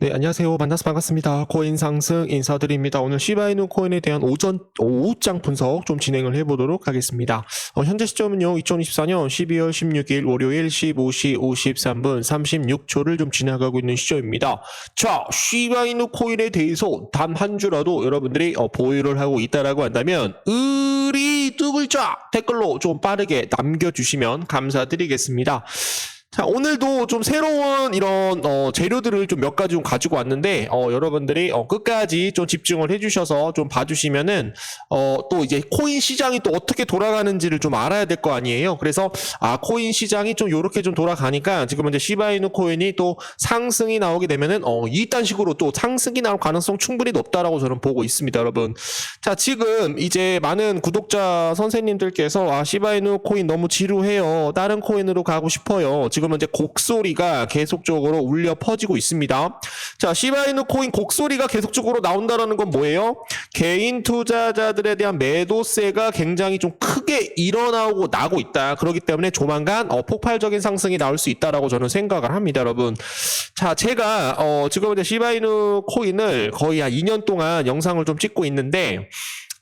네, 안녕하세요. 만나서 반갑습니다. 코인 상승 인사드립니다. 오늘 시바이누 코인에 대한 오전, 오후장 분석 좀 진행을 해보도록 하겠습니다. 어, 현재 시점은요, 2024년 12월 16일 월요일 15시 53분 36초를 좀 지나가고 있는 시점입니다. 자, 시바이누 코인에 대해서 단 한 주라도 여러분들이 어, 보유를 하고 있다라고 한다면, 의리 두 글자 댓글로 좀 빠르게 남겨주시면 감사드리겠습니다. 자, 오늘도 좀 새로운 이런 어, 재료들을 좀 몇 가지 좀 가지고 왔는데 어, 여러분들이 어, 끝까지 좀 집중을 해주셔서 좀 봐주시면은 어, 또 이제 코인 시장이 또 어떻게 돌아가는지를 좀 알아야 될 거 아니에요. 그래서 아 코인 시장이 좀 요렇게 좀 돌아가니까 지금 이제 시바이누 코인이 또 상승이 나오게 되면은 어, 이딴 식으로 또 상승이 나올 가능성 충분히 높다라고 저는 보고 있습니다, 여러분. 자, 지금 이제 많은 구독자 선생님들께서 아 시바이누 코인 너무 지루해요. 다른 코인으로 가고 싶어요. 지금 은 이제 곡소리가 계속적으로 울려 퍼지고 있습니다. 자, 시바이누 코인 곡소리가 계속적으로 나온다라는 건 뭐예요? 개인 투자자들에 대한 매도세가 굉장히 좀 크게 일어나고 나고 있다. 그렇기 때문에 조만간 어, 폭발적인 상승이 나올 수 있다라고 저는 생각을 합니다, 여러분. 자, 제가 어, 지금 이제 시바이누 코인을 거의 한 2년 동안 영상을 좀 찍고 있는데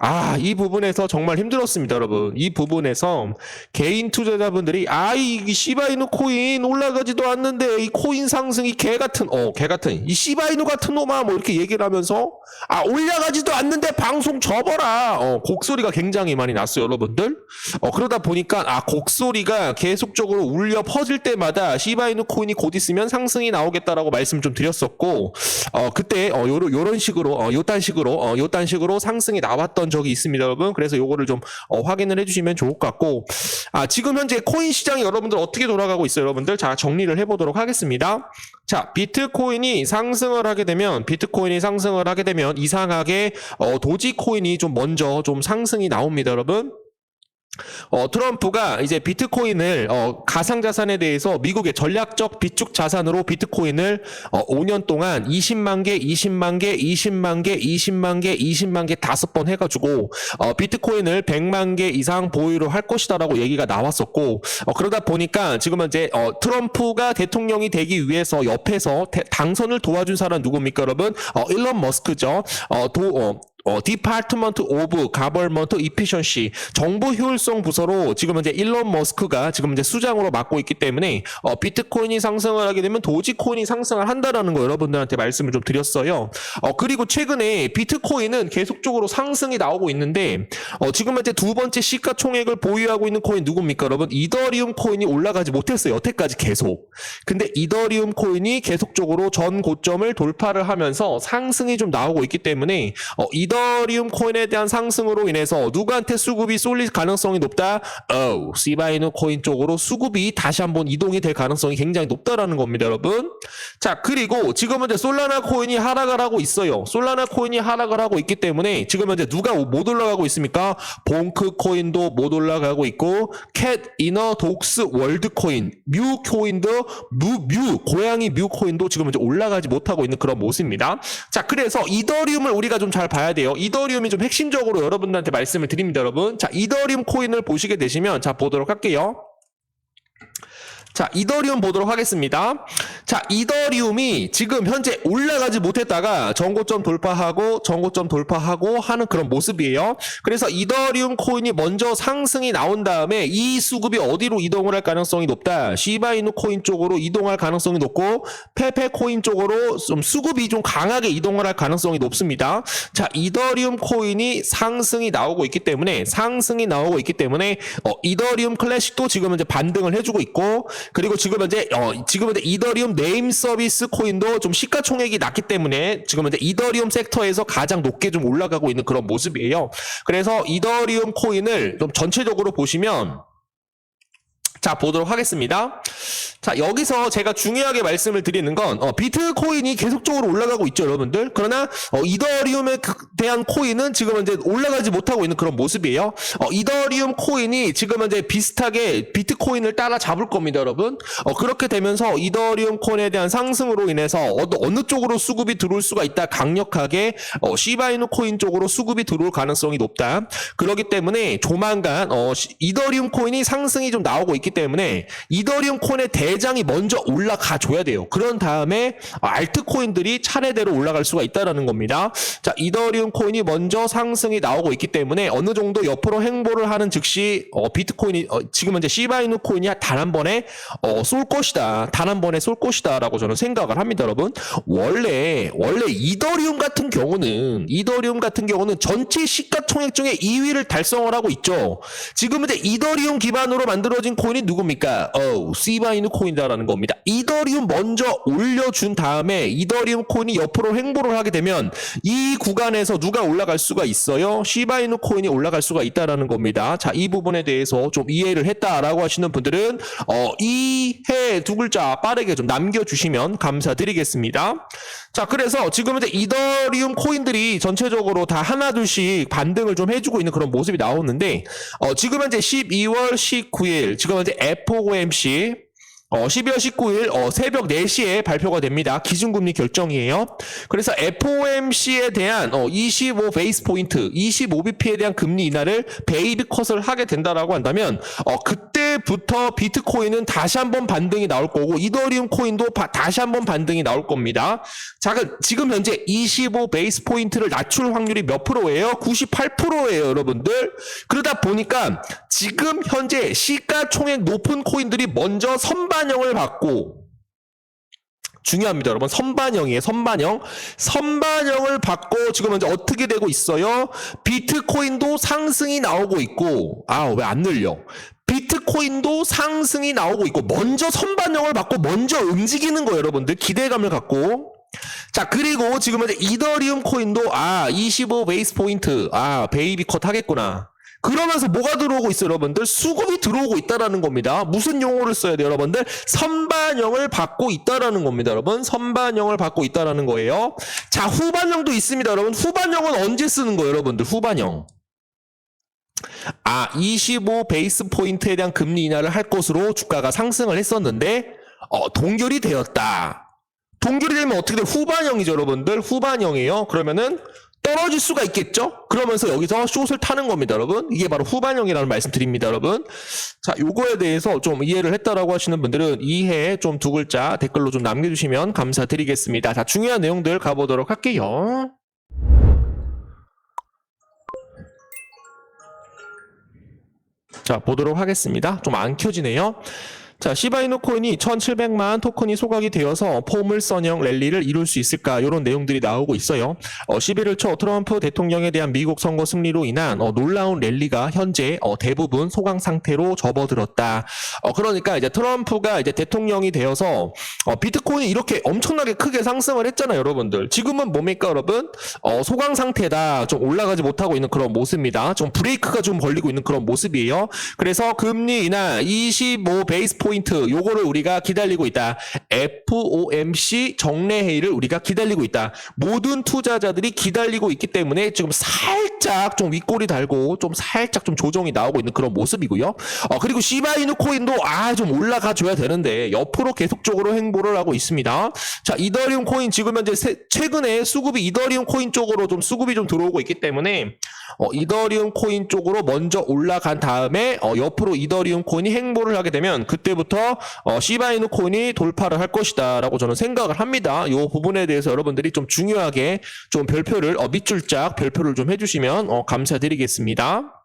아, 이 부분에서 정말 힘들었습니다, 여러분. 이 부분에서 개인 투자자분들이 아, 이 시바이누 코인 올라가지도 않는데 이 코인 상승이 개 같은 어, 개 같은 이 시바이누 같은 놈아 뭐 이렇게 얘기를 하면서 아, 올라가지도 않는데 방송 접어라. 어, 곡소리가 굉장히 많이 났어요, 여러분들. 어, 그러다 보니까 아, 곡소리가 계속적으로 울려 퍼질 때마다 시바이누 코인이 곧 있으면 상승이 나오겠다라고 말씀 좀 드렸었고 어, 그때 어, 요런 요런 식으로 어, 요딴 식으로 어, 요딴 식으로 상승이 나왔던 적이 있습니다, 여러분. 그래서 요거를 좀 어, 확인을 해주시면 좋을 것 같고, 아 지금 현재 코인 시장이 여러분들 어떻게 돌아가고 있어요, 여러분들? 자 정리를 해보도록 하겠습니다. 자 비트코인이 상승을 하게 되면 비트코인이 상승을 하게 되면 이상하게 어, 도지코인이 좀 먼저 좀 상승이 나옵니다, 여러분. 어, 트럼프가 이제 비트코인을 어, 가상자산에 대해서 미국의 전략적 비축 자산으로 비트코인을 어, 5년 동안 20만 개, 20만 개, 20만 개, 20만 개, 20만 개 다섯 번 해가지고 어, 비트코인을 100만 개 이상 보유를 할 것이다라고 얘기가 나왔었고 어, 그러다 보니까 지금 이제 어, 트럼프가 대통령이 되기 위해서 옆에서 대- 당선을 도와준 사람 누굽니까, 여러분? 어, 일론 머스크죠. 어, 도, 어, 어, Department of Government Efficiency 정부 효율성 부서로 지금 이제 일론 머스크가 지금 이제 수장으로 맡고 있기 때문에 어, 비트코인이 상승을 하게 되면 도지코인이 상승을 한다라는 거 여러분들한테 말씀을 좀 드렸어요. 어, 그리고 최근에 비트코인은 계속적으로 상승이 나오고 있는데 어, 지금 현재 두 번째 시가총액을 보유하고 있는 코인 누굽니까, 여러분? 이더리움 코인이 올라가지 못했어요. 여태까지 계속. 근데 이더리움 코인이 계속적으로 전 고점을 돌파를 하면서 상승이 좀 나오고 있기 때문에 어, 이 더리움 코인에 대한 상승으로 인해서 누구한테 수급이 쏠릴 가능성이 높다? 어, 시바이누 코인 쪽으로 수급이 다시 한번 이동이 될 가능성이 굉장히 높다라는 겁니다, 여러분. 자, 그리고 지금 현재 솔라나 코인이 하락을 하고 있어요. 솔라나 코인이 하락을 하고 있기 때문에 지금 현재 누가 못 올라가고 있습니까? 봉크 코인도 못 올라가고 있고 캣 이너 독스 월드 코인, 뮤 코인도 뮤, 뮤 고양이 뮤 코인도 지금 현재 올라가지 못하고 있는 그런 모습입니다. 자, 그래서 이더리움을 우리가 좀 잘 봐야 돼요. 이더리움이 좀 핵심적으로 여러분들한테 말씀을 드립니다, 여러분. 자, 이더리움 코인을 보시게 되시면 자, 보도록 할게요. 자, 이더리움 보도록 하겠습니다. 자, 이더리움이 지금 현재 올라가지 못했다가 전고점 돌파하고 전고점 돌파하고 하는 그런 모습이에요. 그래서 이더리움 코인이 먼저 상승이 나온 다음에 이 수급이 어디로 이동을 할 가능성이 높다. 시바이누 코인 쪽으로 이동할 가능성이 높고 페페 코인 쪽으로 좀 수급이 좀 강하게 이동을 할 가능성이 높습니다. 자, 이더리움 코인이 상승이 나오고 있기 때문에 상승이 나오고 있기 때문에 어, 이더리움 클래식도 지금 이제 반등을 해주고 있고 그리고 지금 현재 어, 지금 현재 이더리움 네임 서비스 코인도 좀 시가총액이 낮기 때문에 지금 현재 이더리움 섹터에서 가장 높게 좀 올라가고 있는 그런 모습이에요. 그래서 이더리움 코인을 좀 전체적으로 보시면 자 보도록 하겠습니다. 자 여기서 제가 중요하게 말씀을 드리는 건 어, 비트코인이 계속적으로 올라가고 있죠 여러분들. 그러나 어, 이더리움에 그- 대한 코인은 지금 현재 올라가지 못하고 있는 그런 모습이에요. 어, 이더리움 코인이 지금 현재 비슷하게 비트코인을 따라잡을 겁니다 여러분. 어, 그렇게 되면서 이더리움 코인에 대한 상승으로 인해서 어느, 어느 쪽으로 수급이 들어올 수가 있다 강력하게 어, 시바이누 코인 쪽으로 수급이 들어올 가능성이 높다. 그렇기 때문에 조만간 어, 시- 이더리움 코인이 상승이 좀 나오고 있기 때문에 이더리움 코인의 대장이 먼저 올라가 줘야 돼요. 그런 다음에 알트 코인들이 차례대로 올라갈 수가 있다라는 겁니다. 자, 이더리움 코인이 먼저 상승이 나오고 있기 때문에 어느 정도 옆으로 행보를 하는 즉시 어, 비트코인이 어, 지금 현재 시바이누 코인이 단 한 번에 어, 쏠 것이다. 단 한 번에 쏠 것이다라고 저는 생각을 합니다, 여러분. 원래 원래 이더리움 같은 경우는 이더리움 같은 경우는 전체 시가총액 중에 2위를 달성을 하고 있죠. 지금 이제 이더리움 기반으로 만들어진 코인이 누굽니까? 어, 시바이누 코인이다라는 겁니다. 이더리움 먼저 올려준 다음에 이더리움 코인이 옆으로 행보를 하게 되면 이 구간에서 누가 올라갈 수가 있어요? 시바이누 코인이 올라갈 수가 있다라는 겁니다. 자, 이 부분에 대해서 좀 이해를 했다라고 하시는 분들은 어, 이해 두 글자 빠르게 좀 남겨주시면 감사드리겠습니다. 자, 그래서 지금 이제 이더리움 코인들이 전체적으로 다 하나둘씩 반등을 좀 해주고 있는 그런 모습이 나오는데, 어, 지금 현재 12월 19일, 지금 현재 FOMC, 어, 12월 19일 어, 새벽 4시에 발표가 됩니다. 기준금리 결정이에요. 그래서 FOMC에 대한 어, 25 베이스 포인트, 25bp에 대한 금리 인하를 베이비 컷을 하게 된다라고 한다면 어, 그때부터 비트코인은 다시 한번 반등이 나올 거고 이더리움 코인도 바- 다시 한번 반등이 나올 겁니다. 자, 그 지금 현재 25 베이스 포인트를 낮출 확률이 몇 프로예요? 98%예요, 여러분들. 그러다 보니까 지금 현재 시가총액 높은 코인들이 먼저 선 반영을 받고 중요합니다, 여러분. 선반영이에요, 선반영. 선반영을 받고 지금 현재 어떻게 되고 있어요? 비트코인도 상승이 나오고 있고, 아, 왜 안 늘려? 비트코인도 상승이 나오고 있고, 먼저 선반영을 받고, 먼저 움직이는 거예요, 여러분들. 기대감을 갖고. 자, 그리고 지금 현재 이더리움 코인도, 아, 25 베이스 포인트, 아, 베이비 컷 하겠구나. 그러면서 뭐가 들어오고 있어요, 여러분들? 수급이 들어오고 있다라는 겁니다. 무슨 용어를 써야 돼요, 여러분들? 선반영을 받고 있다라는 겁니다, 여러분. 선반영을 받고 있다라는 거예요. 자, 후반영도 있습니다, 여러분. 후반영은 언제 쓰는 거예요, 여러분들? 후반영. 아, 25 베이스 포인트에 대한 금리 인하를 할 것으로 주가가 상승을 했었는데, 어, 동결이 되었다. 동결이 되면 어떻게 돼? 후반영이죠, 여러분들. 후반영이에요. 그러면은 떨어질 수가 있겠죠? 그러면서 여기서 숏을 타는 겁니다, 여러분. 이게 바로 후반영이라는 말씀 드립니다, 여러분. 자, 요거에 대해서 좀 이해를 했다라고 하시는 분들은 이해 좀 두 글자 댓글로 좀 남겨주시면 감사드리겠습니다. 자, 중요한 내용들 가보도록 할게요. 자, 보도록 하겠습니다. 좀 안 켜지네요. 자, 시바이누 코인이 1,700만 토큰이 소각이 되어서 포물선형 랠리를 이룰 수 있을까? 이런 내용들이 나오고 있어요. 어, 11월 초 트럼프 대통령에 대한 미국 선거 승리로 인한 어, 놀라운 랠리가 현재 어, 대부분 소강 상태로 접어들었다. 어, 그러니까 이제 트럼프가 이제 대통령이 되어서 어, 비트코인이 이렇게 엄청나게 크게 상승을 했잖아요, 여러분들. 지금은 뭡니까, 여러분? 어, 소강 상태다. 좀 올라가지 못하고 있는 그런 모습입니다. 좀 브레이크가 좀 걸리고 있는 그런 모습이에요. 그래서 금리 인하 25 베이스 포인트 요거를 우리가 기다리고 있다. FOMC 정례 회의를 우리가 기다리고 있다. 모든 투자자들이 기다리고 있기 때문에 지금 살짝 좀 윗골이 달고 좀 살짝 좀 조정이 나오고 있는 그런 모습이고요. 어, 그리고 시바이누 코인도 아 좀 올라가 줘야 되는데 옆으로 계속적으로 행보를 하고 있습니다. 자, 이더리움 코인 지금 현재 세- 최근에 수급이 이더리움 코인 쪽으로 좀 수급이 좀 들어오고 있기 때문에 어, 이더리움 코인 쪽으로 먼저 올라간 다음에 어, 옆으로 이더리움 코인이 행보를 하게 되면 그때부터 어, 시바이누 코인이 돌파를 할 것이다라고 저는 생각을 합니다. 이 부분에 대해서 여러분들이 좀 중요하게 좀 별표를 어, 밑줄짝 별표를 좀 해주시면 어, 감사드리겠습니다.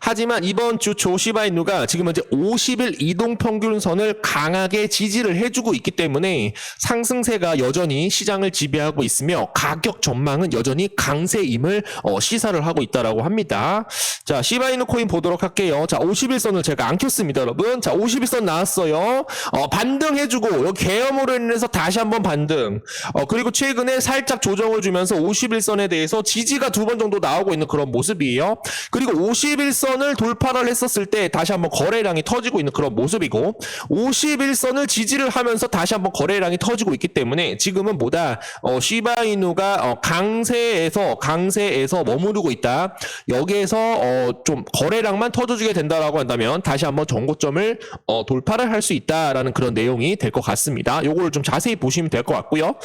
하지만 이번 주 조시바이누가 지금 현재 50일 이동 평균선을 강하게 지지를 해주고 있기 때문에 상승세가 여전히 시장을 지배하고 있으며 가격 전망은 여전히 강세임을 어, 시사를 하고 있다라고 합니다. 자, 시바이누 코인 보도록 할게요. 자, 51선을 제가 안 켰습니다, 여러분. 자, 51선 나왔어요. 어, 반등해주고 여기 계엄으로 인해서 다시 한번 반등. 어, 그리고 최근에 살짝 조정을 주면서 51선에 대해서 지지가 두 번 정도 나오고 있는 그런 모습이에요. 그리고 51선을 돌파를 했었을 때 다시 한번 거래량이 터지고 있는 그런 모습이고 51선을 지지를 하면서 다시 한번 거래량이 터지고 있기 때문에 지금은 뭐다 어, 시바이누가 어, 강세에서 강세에서 머무르고 있다. 여기에서 어, 좀 거래량만 터져주게 된다라고 한다면 다시 한번 정고점을 어, 돌파를 할 수 있다라는 그런 내용이 될 것 같습니다. 요거를 좀 자세히 보시면 될 것 같고요.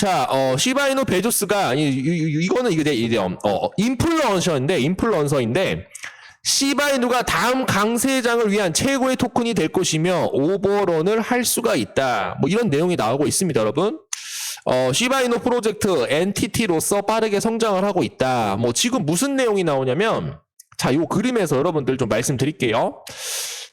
자, 어, 시바이누 베조스가 이, 이, 이- 이거는 이게 이게 어, 인플루언서인데 인플루언서인데 시바이누가 다음 강세장을 위한 최고의 토큰이 될 것이며 오버런을 할 수가 있다. 뭐 이런 내용이 나오고 있습니다, 여러분. 어, 시바이누 프로젝트 엔티티로서 빠르게 성장을 하고 있다. 뭐 지금 무슨 내용이 나오냐면 자, 요 그림에서 여러분들 좀 말씀드릴게요.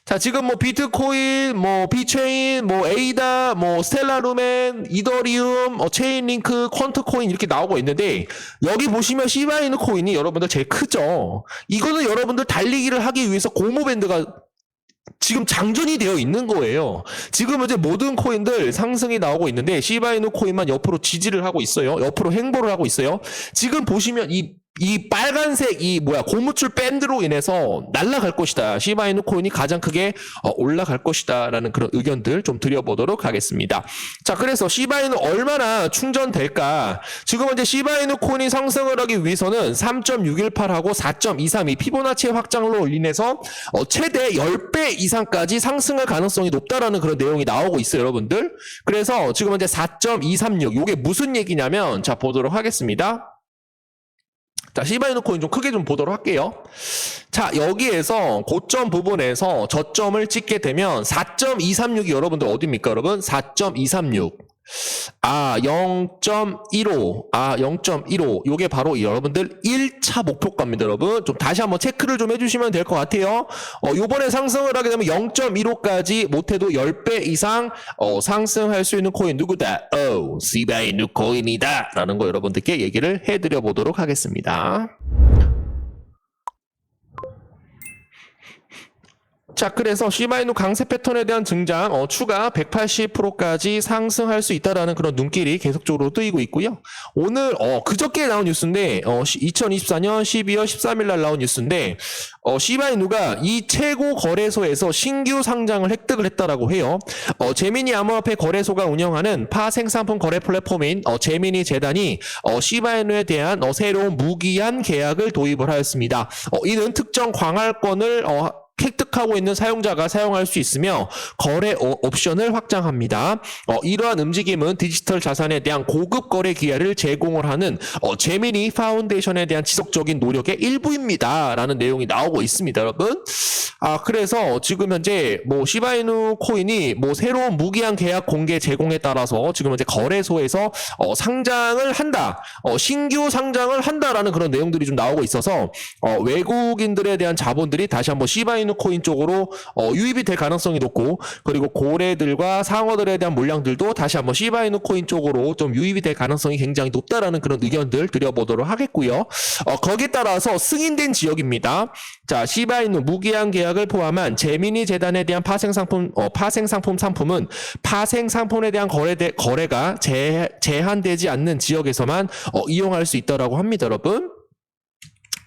자, 지금 뭐 비트코인, 뭐 비체인, 뭐 에이다, 뭐 스텔라루멘, 이더리움, 어, 체인링크, 퀀트코인 이렇게 나오고 있는데 여기 보시면 시바이누 코인이 여러분들 제일 크죠. 이거는 여러분들 달리기를 하기 위해서 고무밴드가 지금 장전이 되어 있는 거예요. 지금 이제 모든 코인들 상승이 나오고 있는데 시바이누 코인만 옆으로 지지를 하고 있어요. 옆으로 행보를 하고 있어요. 지금 보시면 이 이 빨간색 이 뭐야 고무줄 밴드로 인해서 날아갈 것이다. 시바이누 코인이 가장 크게 어, 올라갈 것이다라는 그런 의견들 좀 드려보도록 하겠습니다. 자, 그래서 시바이누 얼마나 충전될까? 지금 현재 시바이누 코인이 상승을 하기 위해서는 3.618하고 4.232 피보나치 확장로 인해서 어, 최대 10배 이상까지 상승할 가능성이 높다라는 그런 내용이 나오고 있어요, 여러분들. 그래서 지금 현재 4.236 요게 무슨 얘기냐면 자 보도록 하겠습니다. 자, 시바이누 코인 좀 크게 좀 보도록 할게요. 자, 여기에서 고점 부분에서 저점을 찍게 되면 4.236이 여러분들 어디입니까, 여러분? 4.236. 아, 0.15. 아, 0.15. 요게 바로 여러분들 1차 목표가입니다, 여러분. 좀 다시 한번 체크를 좀 해주시면 될 것 같아요. 어, 요번에 상승을 하게 되면 0.15까지 못해도 10배 이상, 어, 상승할 수 있는 코인 누구다? 어, 시바이누 코인이다. 라는 거 여러분들께 얘기를 해드려 보도록 하겠습니다. 자, 그래서 시바이누 강세 패턴에 대한 증장, 어, 추가 180%까지 상승할 수 있다라는 그런 눈길이 계속적으로 뜨이고 있고요. 오늘, 어, 그저께 나온 뉴스인데, 어, 2024년 12월 13일 날 나온 뉴스인데, 어, 시바이누가 이 최고 거래소에서 신규 상장을 획득을 했다라고 해요. 어, 제미니 암호화폐 거래소가 운영하는 파생상품 거래 플랫폼인 어, 제미니 재단이 어, 시바이누에 대한 어, 새로운 무기한 계약을 도입을 하였습니다. 어, 이는 특정 광활권을 어, 획득하고 있는 사용자가 사용할 수 있으며 거래 오- 옵션을 확장합니다. 어, 이러한 움직임은 디지털 자산에 대한 고급 거래 기회를 제공을 하는 어, 제미니 파운데이션에 대한 지속적인 노력의 일부입니다라는 내용이 나오고 있습니다, 여러분. 아 그래서 지금 현재 뭐 시바이누 코인이 뭐 새로운 무기한 계약 공개 제공에 따라서 지금 현재 거래소에서 어, 상장을 한다, 어, 신규 상장을 한다라는 그런 내용들이 좀 나오고 있어서 어, 외국인들에 대한 자본들이 다시 한번 시바이누 코인 쪽으로 어, 유입이 될 가능성이 높고 그리고 고래들과 상어들에 대한 물량들도 다시 한번 시바이누 코인 쪽으로 좀 유입이 될 가능성이 굉장히 높다라는 그런 의견들 드려보도록 하겠고요. 어, 거기에 따라서 승인된 지역입니다. 자, 시바이누 무기한 계약을 포함한 제미니 재단에 대한 파생 상품, 어, 파생 상품 상품은 파생 상품에 대한 거래 거래가 제, 제한되지 않는 지역에서만 어, 이용할 수 있다라고 합니다, 여러분.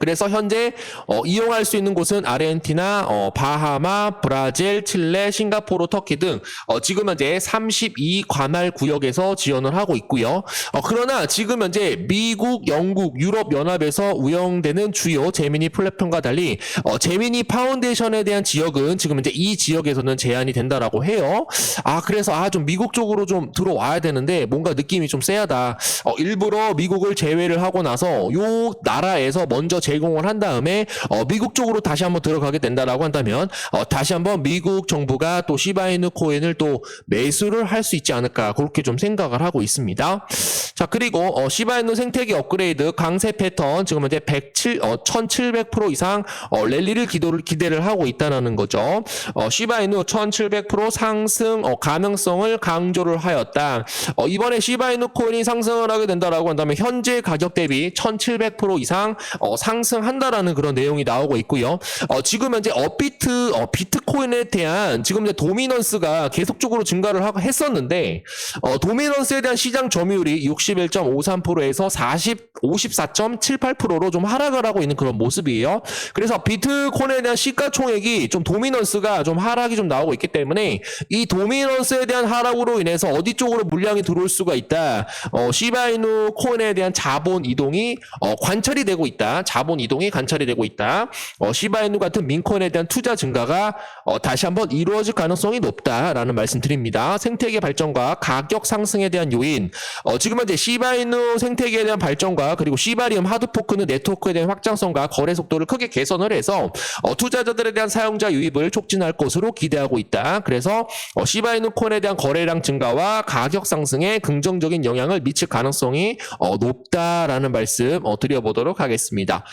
그래서 현재 어, 이용할 수 있는 곳은 아르헨티나, 어, 바하마, 브라질, 칠레, 싱가포르, 터키 등 어, 지금 현재 32 관할 구역에서 지원을 하고 있고요. 어, 그러나 지금 현재 미국, 영국, 유럽 연합에서 운영되는 주요 제미니 플랫폼과 달리 어, 제미니 파운데이션에 대한 지역은 지금 현재 이 지역에서는 제한이 된다라고 해요. 아 그래서 아 좀 미국 쪽으로 좀 들어와야 되는데 뭔가 느낌이 좀 쎄하다. 어, 일부러 미국을 제외를 하고 나서 요 나라에서 먼저 제 공을 한 다음에 어, 미국 쪽으로 다시 한번 들어가게 된다라고 한다면 어, 다시 한번 미국 정부가 또 시바이누 코인을 또 매수를 할 수 있지 않을까 그렇게 좀 생각을 하고 있습니다. 자 그리고 어, 시바이누 생태계 업그레이드 강세 패턴 지금 현재 107, 어, 1700% 이상 어, 랠리를 기도를, 기대를 하고 있다는 거죠. 어, 시바이누 1700% 상승 어, 가능성을 강조를 하였다. 어, 이번에 시바이누 코인이 상승을 하게 된다라고 한다면 현재 가격 대비 1700% 이상 어, 상 승한다라는 그런 내용이 나오고 있고요. 어, 지금 현재 업비트 어, 비트코인에 대한 지금 이제 도미넌스가 계속적으로 증가를 하고 했었는데 어, 도미넌스에 대한 시장 점유율이 61.53%에서 40 54.78%로 좀 하락을 하고 있는 그런 모습이에요. 그래서 비트코인에 대한 시가총액이 좀 도미넌스가 좀 하락이 좀 나오고 있기 때문에 이 도미넌스에 대한 하락으로 인해서 어디 쪽으로 물량이 들어올 수가 있다. 어, 시바이누 코인에 대한 자본 이동이 어, 관찰이 되고 있다. 자본 자본 이동이 관찰이 되고 있다. 어, 시바이누 같은 민코인에 대한 투자 증가가 어, 다시 한번 이루어질 가능성이 높다라는 말씀드립니다. 생태계 발전과 가격 상승에 대한 요인. 어, 지금 현재 시바이누 생태계에 대한 발전과 그리고 시바리움 하드포크는 네트워크에 대한 확장성과 거래 속도를 크게 개선을 해서 어, 투자자들에 대한 사용자 유입을 촉진할 것으로 기대하고 있다. 그래서 어, 시바이누 코인에 대한 거래량 증가와 가격 상승에 긍정적인 영향을 미칠 가능성이 어, 높다라는 말씀 어, 드려보도록 하겠습니다.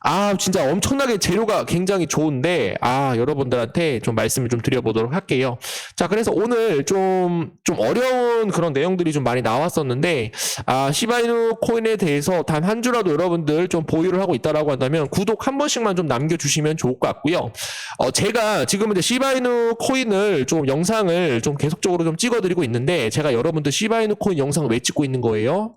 아 진짜 엄청나게 재료가 굉장히 좋은데 아 여러분들한테 좀 말씀을 좀 드려보도록 할게요. 자 그래서 오늘 좀좀 어려운 그런 내용들이 좀 많이 나왔었는데 아 시바이누 코인에 대해서 단 한 주라도 여러분들 좀 보유를 하고 있다라고 한다면 구독 한 번씩만 좀 남겨주시면 좋을 것 같고요. 어 제가 지금 이제 시바이누 코인을 좀 영상을 좀 계속적으로 좀 찍어드리고 있는데 제가 여러분들 시바이누 코인 영상을 왜 찍고 있는 거예요?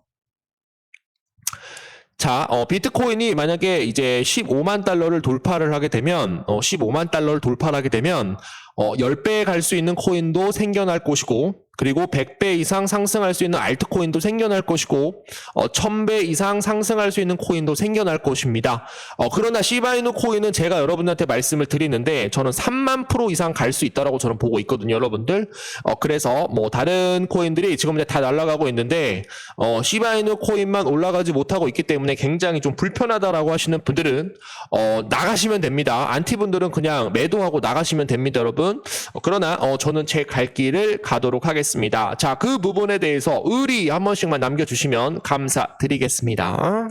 자, 어, 비트코인이 만약에 이제 15만 달러를 돌파를 하게 되면, 어, 15만 달러를 돌파를 하게 되면, 어, 10배 갈 수 있는 코인도 생겨날 것이고, 그리고 100배 이상 상승할 수 있는 알트코인도 생겨날 것이고, 어, 1000배 이상 상승할 수 있는 코인도 생겨날 것입니다. 어, 그러나 시바이누 코인은 제가 여러분한테 말씀을 드리는데, 저는 3만 프로 이상 갈 수 있다라고 저는 보고 있거든요, 여러분들. 어, 그래서 뭐 다른 코인들이 지금 이제 다 날아가고 있는데, 어, 시바이누 코인만 올라가지 못하고 있기 때문에 굉장히 좀 불편하다라고 하시는 분들은, 어, 나가시면 됩니다. 안티 분들은 그냥 매도하고 나가시면 됩니다, 여러분. 어, 그러나, 어, 저는 제 갈 길을 가도록 하겠습니다. 자, 그 부분에 대해서 의리 한 번씩만 남겨주시면 감사드리겠습니다.